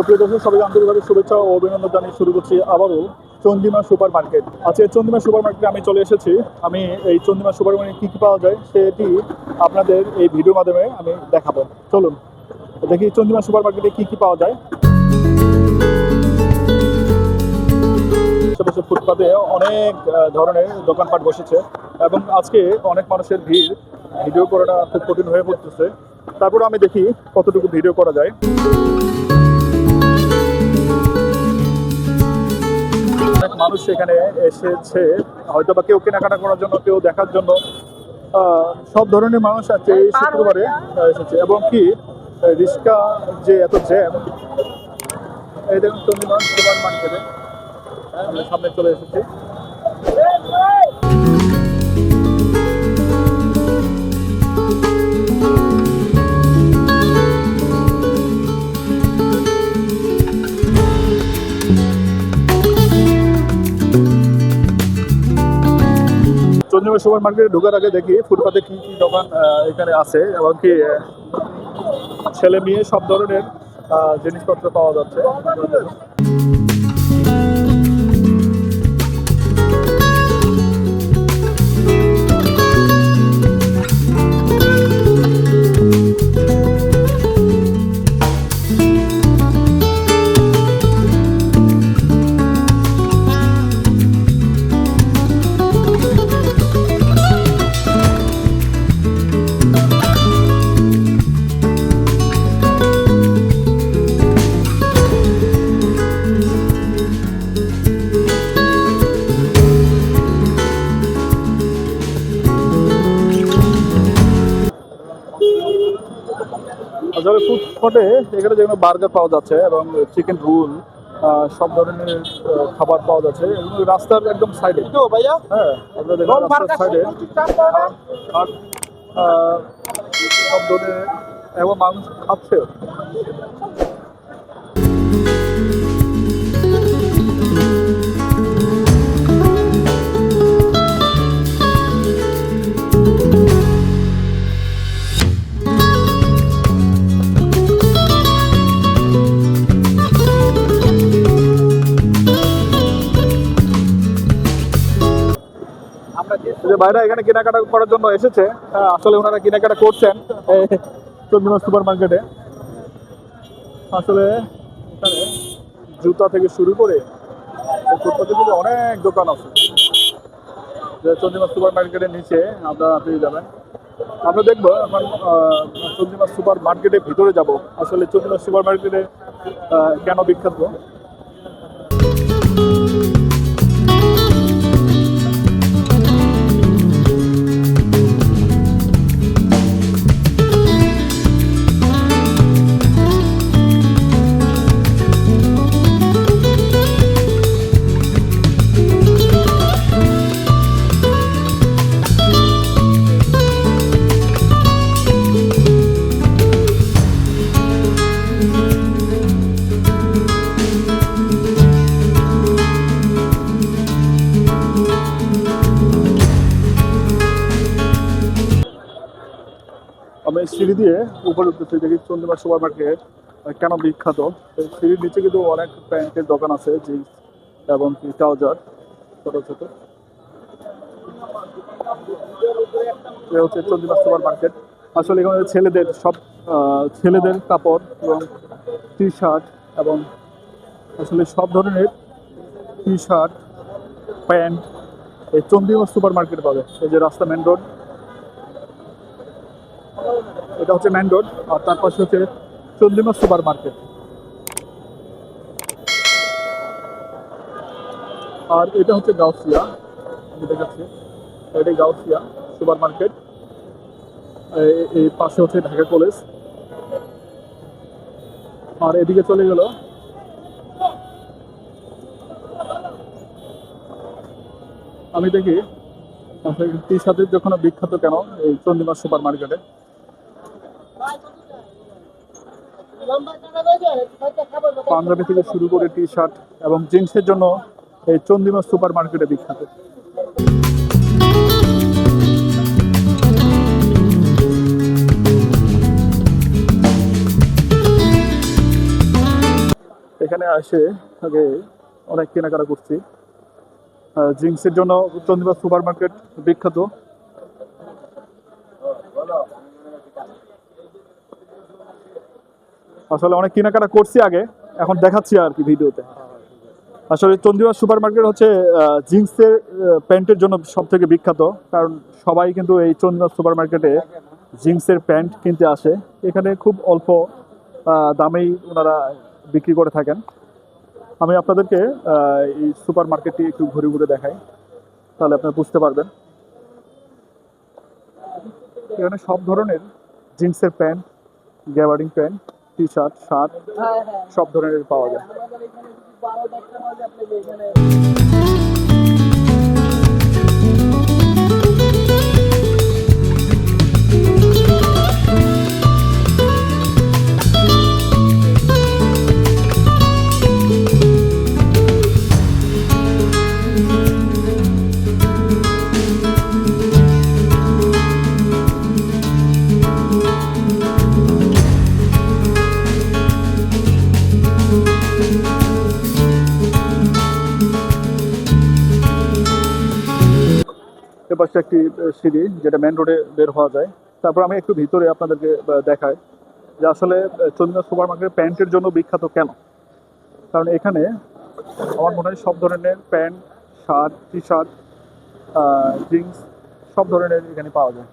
সুপ্রিয় দর্শক, সবাইকে আন্তরিকভাবে শুভেচ্ছা ও অভিনন্দন জানিয়ে শুরু করছি আবারও চন্দিমা সুপার মার্কেট। আজকে চন্দিমা সুপার মার্কেটে আমি চলে এসেছি। আমি এই চন্দিমা সুপার মার্কেটে কী কী পাওয়া যায় সেটি আপনাদের এই ভিডিওর মাধ্যমে আমি দেখাবো। চলুন, দেখি চন্দিমা সুপার মার্কেটে কী কী পাওয়া যায়। ফুটপাতে অনেক ধরনের দোকানপাট বসেছে এবং আজকে অনেক মানুষের ভিড়। ভিডিও করাটা খুব কঠিন হয়ে পড়তেছে। তারপরে আমি দেখি কতটুকু ভিডিও করা যায়। মানুষ এখানে এসেছে হয়তো বা কেউ কেনাকাটা করার জন্য, কেউ দেখার জন্য সব ধরনের মানুষ আছে এই শুক্রবারে এসেছে। এবং কি রিক্সা যে এত জ্যাম, এই দেখুন চন্দ্রমান আমরা সামনে চলে এসেছি। চন্দ্রিমা সুপার মার্কেটে ঢোকার আগে দেখি ফুটপাতে কি কি দোকান এখানে আছে এবং কি ছেলে মেয়ে সব ধরনের জিনিসপত্র পাওয়া যাচ্ছে। ফুডকোর্টে এখানে যেগুলো বার্গার পাওয়া যাচ্ছে এবং চিকেন রোল সব ধরনের খাবার পাওয়া যাচ্ছে। এবং রাস্তার একদম সাইডে। ভাইয়া। হ্যাঁ আপনারা রাস্তার সাইডে। আর সব ধরনের এবং মানুষ খাচ্ছে। যে ভাইরা এখানে কেনাকাটা করার জন্য এসেছে আসলে ওনারা কেনাকাটা করছেন চন্দ্রিমা সুপার মার্কেটে। আসলে জুতা থেকে শুরু করে অনেক দোকান আছে। যে চন্দ্রিমা সুপার মার্কেটের নিচে আপনারা পেয়ে যাবেন। আমরা দেখব এখন চন্দ্রিমা সুপার মার্কেটের ভিতরে যাব। আসলে চন্দ্রিমা সুপার মার্কেটে কেন বিখ্যাত? সিঁড়ি দিয়ে উপরে উঠতেছি, দেখি চন্দ্রিমা সুপার মার্কেট কেন বিখ্যাত? সিঁড়ির নিচে কিন্তু অনেক প্যান্টের দোকান আছে, জিন্স এবং ট্রাউজার, ছোট ছোট। এ হচ্ছে চন্দ্রিমা সুপার মার্কেট আসলে এখানে ছেলেদের সব ছেলেদের কাপড় এবং টি শার্ট এবং আসলে সব ধরনের টি শার্ট প্যান্ট এই চন্দ্রিমা সুপার মার্কেট পাবে। এই যে রাস্তা মেন রোড এটা হচ্ছে মেন রোড আর তার পাশে হচ্ছে চন্দ্রিমা সুপার মার্কেট। আর এটা হচ্ছে গাউসিয়া, আমি দেখাচ্ছি। এটাই গাউসিয়া সুপার মার্কেট। এই- পাশে হচ্ছে ঢাকা কলেজ। আর এদিকে চলে গেল। আমি দেখি টি শার্টের যখন বিখ্যাত কেন এই চন্দ্রিমা সুপার মার্কেটে? পাঞ্জাবি থেকে শুরু করে টি শার্ট এবং জিন্সের জন্য এই চন্দ্রিমা সুপার মার্কেটে বিখ্যাত। এখানে আসে আগে অনেক কেনাকাটা করছি। জিন্সের জন্য চন্দ্রিমা সুপার মার্কেট বিখ্যাত। আসলে অনেক কেনাকাটা করছি আগে, এখন দেখাচ্ছি আর কি ভিডিওতে। আসলে চন্দ্রিমা সুপার মার্কেট হচ্ছে জিন্সের প্যান্টের জন্য সব থেকে বিখ্যাত, কারণ সবাই কিন্তু এই চন্দ্রিমা সুপার মার্কেটে জিন্সের প্যান্ট কিনতে আসে। এখানে খুব অল্প দামেই ওনারা বিক্রি করে থাকেন। আমি আপনাদেরকে এই সুপার মার্কেটটি একটু ঘুরে ঘুরে দেখাই, তাহলে আপনারা বুঝতে পারবেন। এখানে সব ধরনের জিন্সের pant, gabardine pant T shirt shirt সব ধরনের পাওয়া যায়। পাশে একটি সিঁড়ি যেটা মেন রোডে বের হওয়া যায়। তারপর আমি একটু ভিতরে আপনাদেরকে দেখাই যে আসলে চন্দ্রিমা সুপার মার্কেট প্যান্টের জন্য বিখ্যাত কেন? কারণ এখানে আমার মনে হয় সব ধরনের pant, shirt T shirt jeans সব ধরনের এখানে পাওয়া যায়।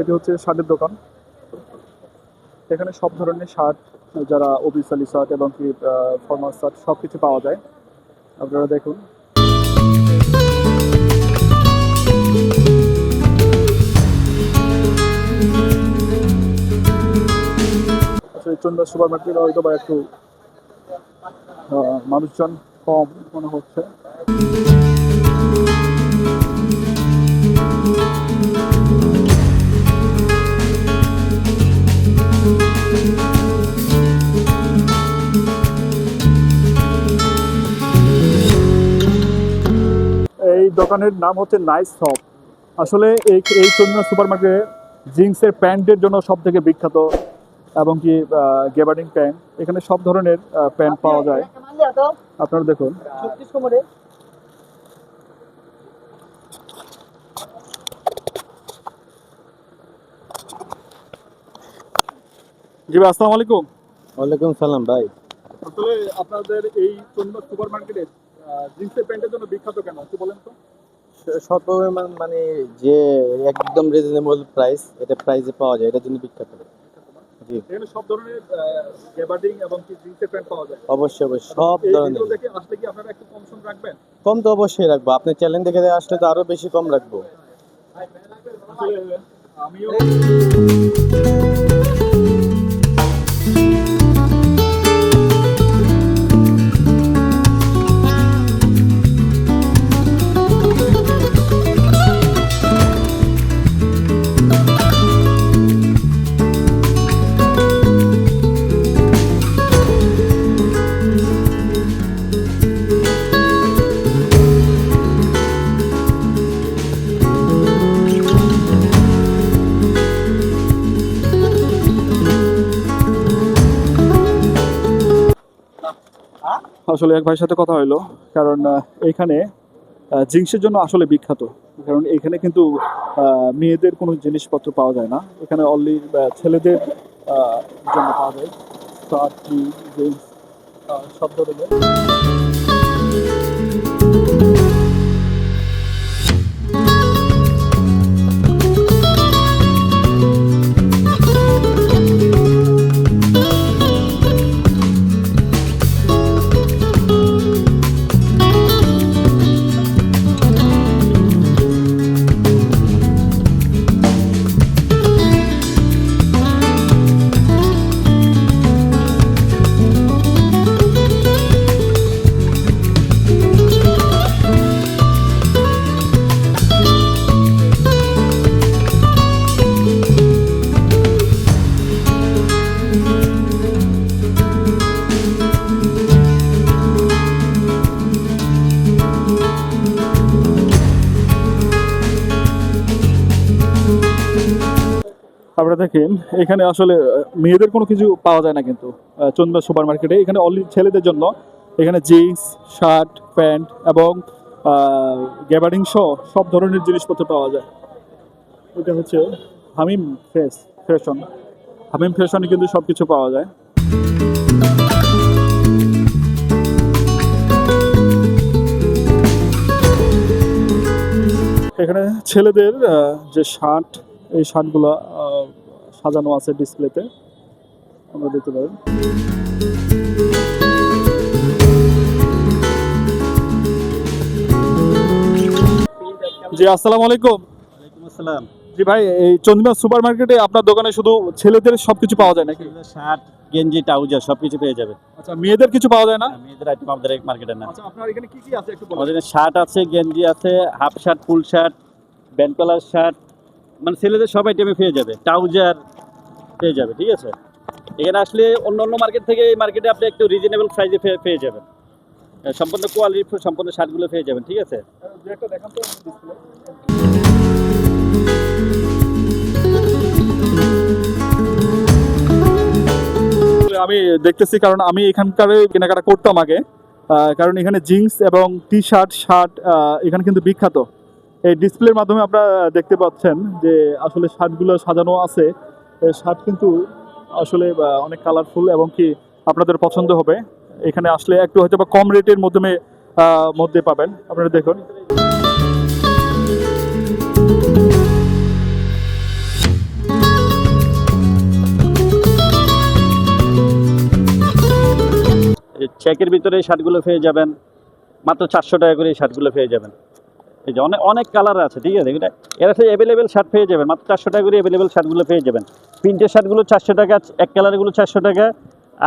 এটি হচ্ছে শার্টের দোকান। এখানে সব ধরনের শার্ট, যারা অফিসালি শার্ট এবং কি ফর্মাল শার্ট সব কিছু পাওয়া যায়। আপনারা দেখুন। চন্দ্র সুপার মার্কেট হয়তো বা একটু মানুষজন কম মনে হচ্ছে। এই দোকানের নাম হচ্ছে নাইস শপ আসলে এই এই চন্দ্র সুপার মার্কেটে জিন্সের প্যান্টের জন্য সব থেকে বিখ্যাত এবং কি গেবার্ডিং প্যান্ট এখানে সব ধরনের প্যান্ট পাওয়া যায়। আপনারা দেখুন। জি ভাই আসসালামু আলাইকুম। ওয়ালাইকুম সালাম ভাই। আসলে আপনাদের এই চন্দ্র সুপার মার্কেটে জিন্সের প্যান্টের জন্য বিখ্যাত কেন একটু বলেন তো। সব পরিমাণ মানে যে একদম রিজনেবল প্রাইস এটা প্রাইসে পাওয়া যায় এটার জন্য বিখ্যাত। এখানে সব ধরনের গেবার্ডিং এবং কি জিন্সের প্যান্ট পাওয়া যায়। অবশ্যই অবশ্যই সব ধরনের। দেখে আসলে কি আপনারা একটু কম সম রাখবেন? কম তো অবশ্যই রাখব। আপনি চ্যালেঞ্জ দেখে আসলে তো আরও বেশি কম রাখব। আমিও আসলে এক ভাইয়ের সাথে কথা হইল, কারণ এখানে জিন্সের জন্য আসলে বিখ্যাত। কারণ এখানে কিন্তু মেয়েদের কোনো জিনিসপত্র পাওয়া যায় না। এখানে অনলি ছেলেদের জন্য পাওয়া যায়। সব ধরনের। তারপরে দেখেন, এখানে আসলে মেয়েদের কোনো কিছু পাওয়া যায় না কিন্তু। চন্দনা সুপার মার্কেটে এখানে অনলি ছেলেদের জন্য। এখানে জিন্স শার্ট প্যান্ট এবং গ্যাবারিং সহ সব ধরনের জিনিসপত্র পাওয়া যায়। এটা হচ্ছে হামিম ফ্রেশ ফ্যাশন হামিম ফ্যাশনে কিন্তু সব কিছু পাওয়া যায়। এখানে ছেলেদের যে শার্ট এই শার্টগুলো সাজানো আছে ডিসপ্লেতে। আমরা দেখতে পারেন। জি আসসালামু আলাইকুম। আসসালাম। জি ভাই এই চন্দ্রিমা সুপার মার্কেটে আপনার দোকানে শুধু ছেলেদের সবকিছু পাওয়া যায় নাকি? শার্ট গেঞ্জি ট্রাউজার সব কিছু পেয়ে যাবে। আচ্ছা মেয়েদের কিছু পাওয়া যায় না? মেয়েদের আইটেম আমাদের এই মার্কেটে না। আচ্ছা আপনার এখানে কি কি আছে একটু বলুন। আমাদের শার্ট আছে গেঞ্জি আছে half shirt full shirt band collar shirt মানে ছেলেদের সব আইটেমে পেয়ে যাবে, ট্রাউজার পেয়ে যাবে, ঠিক আছে? এখানে আসলে অন্য অন্য মার্কেট থেকে এই মার্কেটে আপনি একটু রিজনেবল প্রাইসে পেয়ে যাবেন। সম্পূর্ণ কোয়ালিটি সম্পূর্ণ শার্টগুলো পেয়ে যাবেন, ঠিক আছে? আমি দেখতেছি কারণ আমি এখানকার কেনাকাটা করতাম আগে। কারণ এখানে জিন্স এবং টি শার্ট শার্ট এখানে কিন্তু বিখ্যাত। এই ডিসপ্লের মাধ্যমে আপনারা দেখতে পাচ্ছেন যে আসলে শার্টগুলো সাজানো আছে। শার্ট কিন্তু আসলে অনেক কালারফুল এবং কি আপনাদের পছন্দ হবে। এখানে আসলে একটু হয়তো বা কম রেটের মাধ্যমে মধ্যে পাবেন। আপনারা দেখুন। চেকের ভিতরে শার্টগুলো পেয়ে যাবেন। মাত্র চারশো টাকা করে শার্টগুলো পেয়ে যাবেন। এই যে অনেক অনেক কালার আছে, ঠিক আছে? এটা এর সাথে অ্যাভেলেবেল শার্ট পেয়ে যাবেন, মাত্র চারশো টাকা করে অ্যাভেলেবেল শার্টগুলো পেয়ে যাবেন। প্রিন্টের শার্টগুলো চারশো টাকা, এক কালারগুলো চারশো টাকা,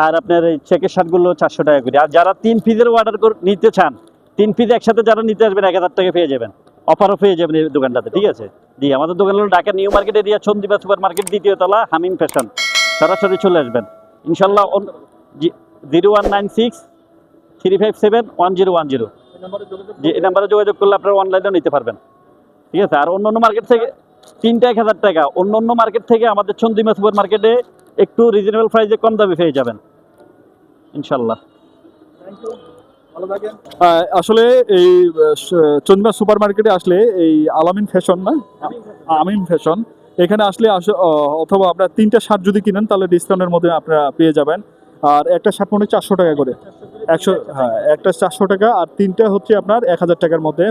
আর আপনার এই চেকের শার্টগুলো চারশো টাকা করে। আর যারা তিন পিসের অর্ডার নিতে চান, তিন পিস একসাথে যারা নিতে আসবেন, এক হাজার টাকা পেয়ে যাবেন। অফারও পেয়ে যাবেন এই দোকানটাতে, ঠিক আছে? জি আমাদের দোকান হলো Dhaka new market area Chandiba super market দ্বিতীয় তলা, হামিম ফ্যাশন। সরাসরি চলে আসবেন। ইনশাল্লাহ zero one nine six three five seven one zero one zero যে এই নাম্বারে যোগাযোগ করলে আপনারা অনলাইনেও নিতে পারবেন। ঠিক আছে? আর অন্য অন্য মার্কেট থেকে তিনটা এক হাজার টাকা। অন্য অন্য মার্কেট থেকে আমাদের চন্দিমা সুপার মার্কেটে একটু রিজনেবল প্রাইসে কম দামে পেয়ে যাবেন। ইনশাল্লাহ আসলে এই চন্দ্রা সুপার মার্কেটে আসলে এই আলামিন ফ্যাশন না? আমিন ফ্যাশন এখানে আসলে আস- অথবা আপনার তিনটা শার্ট যদি কিনেন তাহলে ডিসকাউন্টের মধ্যে আপনারা পেয়ে যাবেন। আর একটা সাপ মনে চারশো টাকা করে। একশো হ্যাঁ একটা চারশো টাকা আর তিনটা হচ্ছে আপনার এক হাজার টাকার মধ্যে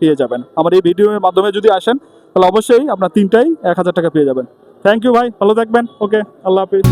পেয়ে যাবেন। আমার এই ভিডিওর মাধ্যমে যদি আসেন, তাহলে অবশ্যই আপনার তিনটাই এক হাজার টাকা পেয়ে যাবেন। থ্যাংক ইউ ভাই, ভালো থাকবেন ওকে আল্লাহ হাফিজ।